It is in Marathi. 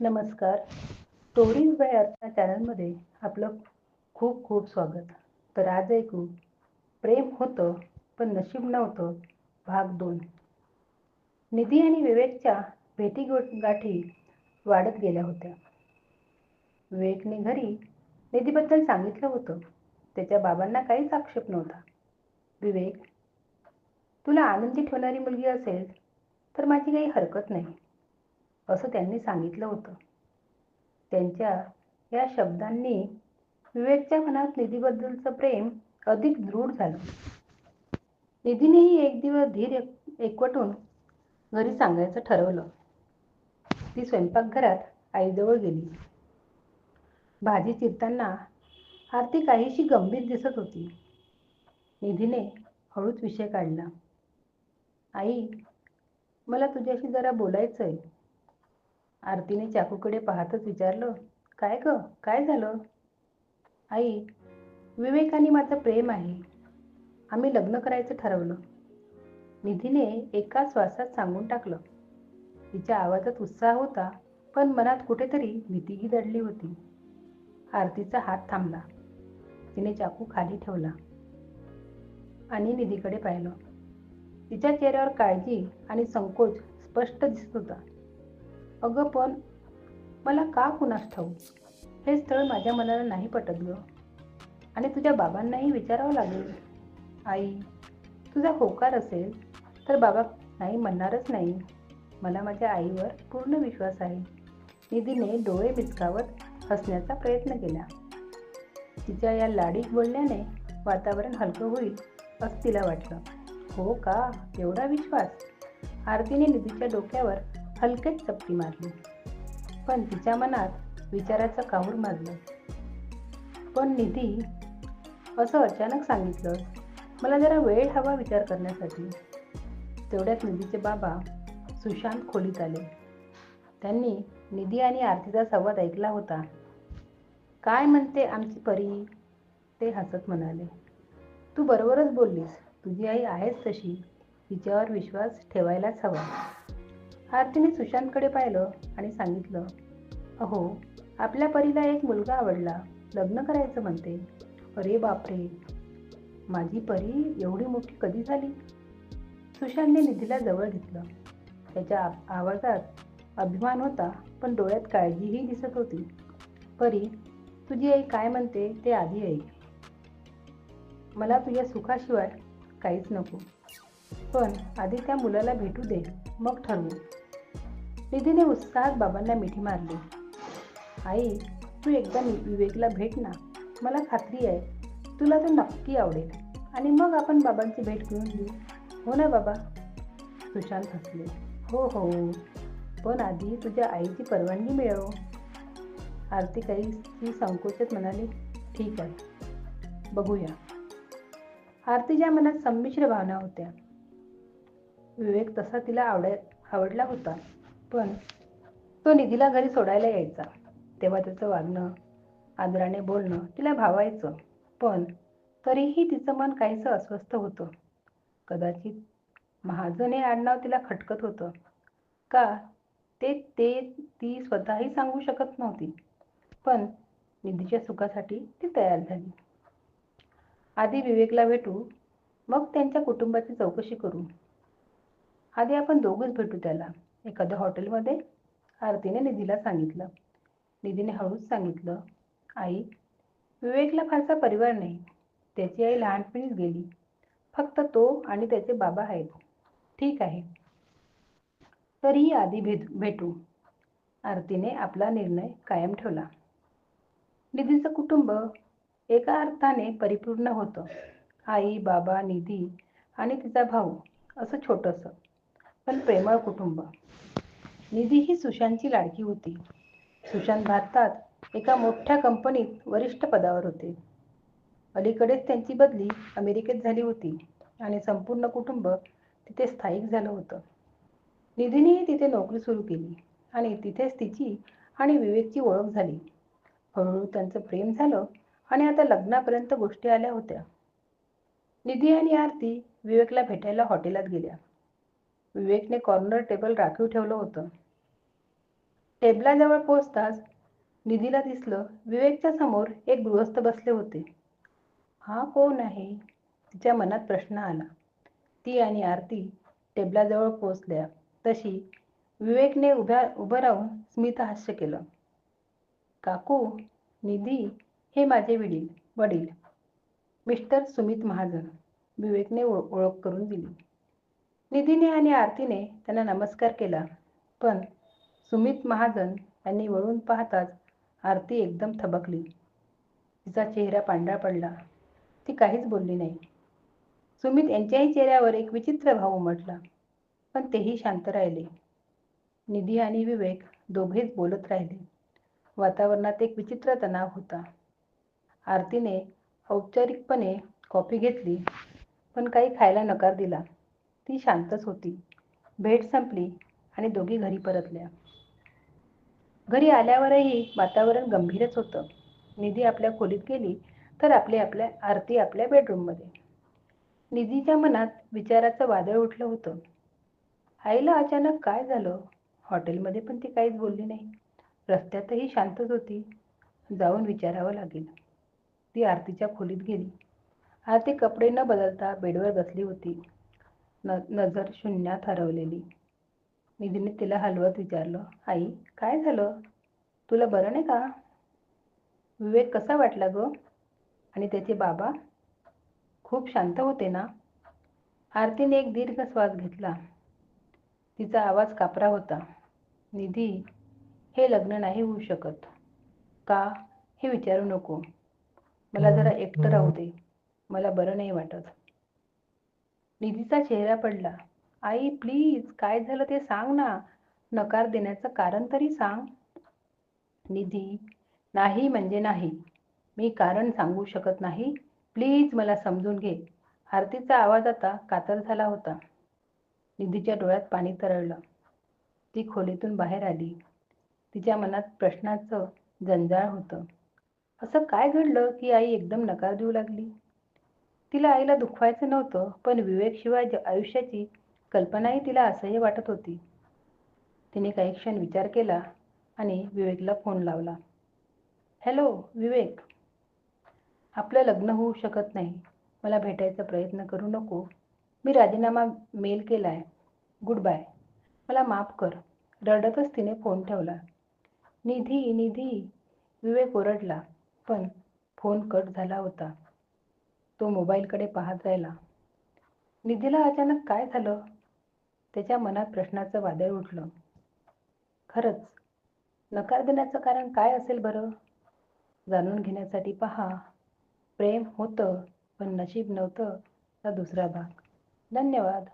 नमस्कार. स्टोरीज बाय अर्चना चॅनलमध्ये आपलं खूप खूप स्वागत. तर आज ऐकू प्रेम होतं पण नशीब नव्हतं भाग दोन. निधी आणि विवेकच्या भेटी गाठी वाढत गेल्या होत्या. विवेकने घरी निधीबद्दल सांगितलं होतं. त्याच्या बाबांना काहीच आक्षेप नव्हता. विवेक तुला आनंदी ठेवणारी मुलगी असेल तर माझी काही हरकत नाही. असं त्यांनी सांगितलं होतं. त्यांच्या या शब्दांनी विवेकच्या मनात निधीबद्दलचं प्रेम अधिक दृढ झालं. निधीनेही एक दिवस धीर एकवटून घरी सांगायचं ठरवलं. ती स्वयंपाकघरात आईजवळ गेली. भाजी चिरताना आरती काहीशी गंभीर दिसत होती. निधीने हळूच विषय काढला. आई मला तुझ्याशी जरा बोलायचं आहे आरतीने चाकूकडे पाहतच विचारलं काय ग? काय झालं? आई विवेकाने माझं प्रेम आहे. आम्ही लग्न करायचं ठरवलं. निधीने एका श्वासात सांगून टाकलं. तिच्या आवाजात उत्साह होता पण मनात कुठेतरी भीतीही दडली होती. आरतीचा हात थांबला. तिने चाकू खाली ठेवला. आणि निधीकडे पाहिलं. तिच्या चेहऱ्यावर काळजी आणि संकोच स्पष्ट दिसत होता. अगं पण मला का कुणास ठाऊ हे स्थळ माझ्या मनाला नाही पटत आणि तुझ्या बाबांनाही विचारावं लागेल. आई तुझा होकार असेल तर बाबा नाही म्हणणारच नाही. मला माझ्या आईवर पूर्ण विश्वास आहे. निधीने डोळे मिचकावत हसण्याचा प्रयत्न केला. तिच्या या लाडीक बोलण्याने वातावरण हलकं होईल असं तिला वाटलं. हो का? एवढा विश्वास? आरतीने निधीच्या डोक्यावर हलकेच चपटी मारली. पण तिच्या मनात विचाराचं काहूर मारलं पण निधी असं अचानक सांगितलं मला जरा वेळ हवा विचार करण्यासाठी. तेवढ्यात निधीचे बाबा सुशांत खोलीत आले. त्यांनी निधी आणि आरतीचा संवाद ऐकला होता. काय म्हणते आमची परी? ते हसत म्हणाले. तू बरोबरच बोललीस. तुझी आई आहेच तशी. तिच्यावर विश्वास ठेवायलाच हवा. आरतीने सुशांतकडे पाहिलं आणि सांगितलं अहो आपल्या परीला एक मुलगा आवडला. लग्न करायचं म्हणते. अरे बापरे! माझी परी एवढी मोठी कधी झाली? सुशांतने निधीला जवळ घेतलं. त्याच्या आवाजात अभिमान होता पण डोळ्यात काळजीही दिसत होती. परी तुझी आई काय म्हणते ते आधी ऐक. मला तुझ्या सुखाशिवाय काहीच नको. पण आधी त्या मुलाला भेटू दे. मग ठरवू. निधीने उत्साहात बाबांना मिठी मारली. आई तू एकदा विवेकला भेट ना. मला खात्री आहे. तुला तो नक्की आवडेल. आणि मग आपण बाबांची भेट घेऊन घेऊ हो ना बाबा? सुशांत हसले. हो हो. पण आधी तुझ्या आईची परवानगी मिळव. आरती काही ती संकोचित म्हणाली ठीक आहे. बघूया. आरतीच्या मनात संमिश्र भावना होत्या. विवेक तसा तिला आवड आवडला होता. पण तो निधीला घरी सोडायला यायचा. तेव्हा त्याचं वागणं आदराने बोलणं तिला भावायचं. पण तरीही तिचं मन काहीसं अस्वस्थ होतं. कदाचित महाजन हे आडनाव तिला खटकत होतं. का? ते ते ती स्वतःही सांगू शकत नव्हती. पण निधीच्या सुखासाठी ती तयार झाली. आधी विवेकला भेटू मग त्यांच्या कुटुंबाची चौकशी करू. आधी आपण दोघंच भेटू त्याला. एखाद्या हॉटेलमध्ये आरतीने निधीला सांगितलं. निधीने हळूच सांगितलं आई विवेकला फारसा परिवार नाही. त्याची आई लहानपणीच गेली. फक्त तो आणि त्याचे बाबा आहेत. ठीक आहे. तरीही आधी भेट भेटू. आरतीने आपला निर्णय कायम ठेवला. निधीचं कुटुंब एका अर्थाने परिपूर्ण होतं. आई बाबा निधी आणि तिचा भाऊ असं छोटंसं. पण प्रेमळ कुटुंब. निधी ही सुशांतची लाडकी होती. सुशांत भारतात एका मोठ्या कंपनीत वरिष्ठ पदावर होते. अलीकडेच त्यांची बदली अमेरिकेत झाली होती आणि संपूर्ण कुटुंब तिथे स्थायिक झालं होतं. निधीनेही तिथे नोकरी सुरू केली आणि तिथेच तिची आणि विवेकची ओळख झाली. हळूहळू त्यांचं प्रेम झालं आणि आता लग्नापर्यंत गोष्टी आल्या होत्या. निधी आणि आरती विवेकला भेटायला हॉटेलात गेल्या. विवेकने कॉर्नर टेबल राखीव ठेवलं होतं. टेबलाजवळ पोचताच निधीला दिसलं विवेकच्या समोर एक गृहस्थ बसले होते. हा कोण आहे? तिच्या मनात प्रश्न आला. ती आणि आरती टेबलाजवळ पोचल्या तशी विवेकने उभ्या उभं राहून स्मित हास्य केलं. काकू निधी हे माझे वडील वडील. मिस्टर सुमित महाजन विवेकने ओळख करून दिली. निधीने आणि आरतीने त्यांना नमस्कार केला. पण सुमित महाजन यांनी वळून पाहताच आरती एकदम थबकली. तिचा चेहरा पांढरा पडला. ती काहीच बोलली नाही. सुमित यांच्याही चेहऱ्यावर एक विचित्र भाव उमटला पण तेही शांत राहिले. निधी आणि विवेक दोघेच बोलत राहिले. वातावरणात एक विचित्र तणाव होता. आरतीने औपचारिकपणे कॉफी घेतली पण काही खायला नकार दिला. ती शांतच होती. भेट संपली आणि दोघी घरी परतल्या. घरी आल्यावरही वातावरण गंभीरच होतं. निधी आपल्या खोलीत गेली तर आपली आपल्या आरती आपल्या बेडरूममध्ये. निधीच्या मनात विचाराचं वादळ उठलं होतं. आईला अचानक काय झालं? हॉटेलमध्ये पण ती काहीच बोलली नाही. रस्त्यातही शांतच होती. जाऊन विचारावं लागेल. ती आरतीच्या खोलीत गेली. आरती कपडे न बदलता बेडवर बसली होती. न नजर शून्यात हरवलेली. निधीने तिला हलवत विचारलं आई काय झालं? तुला बरं नाही का? विवेक कसा वाटला ग? आणि त्याचे बाबा? खूप शांत होते ना? आरतीने एक दीर्घ श्वास घेतला. तिचा आवाज कापरा होता. निधी हे लग्न नाही होऊ शकत. का? हे विचारू नको. मला जरा एकटं राहू दे. मला बरं नाही वाटत. निधीचा चेहरा पडला. आई प्लीज काय झालं ते सांग ना. नकार देण्याचं कारण तरी सांग. निधी? नाही म्हणजे नाही. मी कारण सांगू शकत नाही. प्लीज मला समजून घे. आरतीचा आवाज आता कातर झाला होता. निधीच्या डोळ्यात पाणी तरळलं. ती खोलीतून बाहेर आली. तिच्या मनात प्रश्नाचं जंजाळ होतं. असं काय घडलं की आई एकदम नकार देऊ लागली? तिला आईला दुखवायचं नव्हतं पण विवेकशिवाय आयुष्याची कल्पनाही तिला असह्य वाटत होती. तिने काही क्षण विचार केला आणि विवेकला फोन लावला. हॅलो विवेक. आपलं लग्न होऊ शकत नाही. मला भेटायचा प्रयत्न करू नको. मी राजीनामा मेल केला आहे गुड बाय. मला माफ कर. रडतच तिने फोन ठेवला. निधी निधी. विवेक ओरडला पण फोन कट झाला होता. तो मोबाईलकडे पाहत राहिला. निधीला अचानक काय झालं? त्याच्या मनात प्रश्नाचं वादळ उठलं. खरंच नकार देण्याचं कारण काय असेल बरं? जाणून घेण्यासाठी पहा. प्रेम होतं पण नशीब नव्हतं हा दुसरा भाग. धन्यवाद.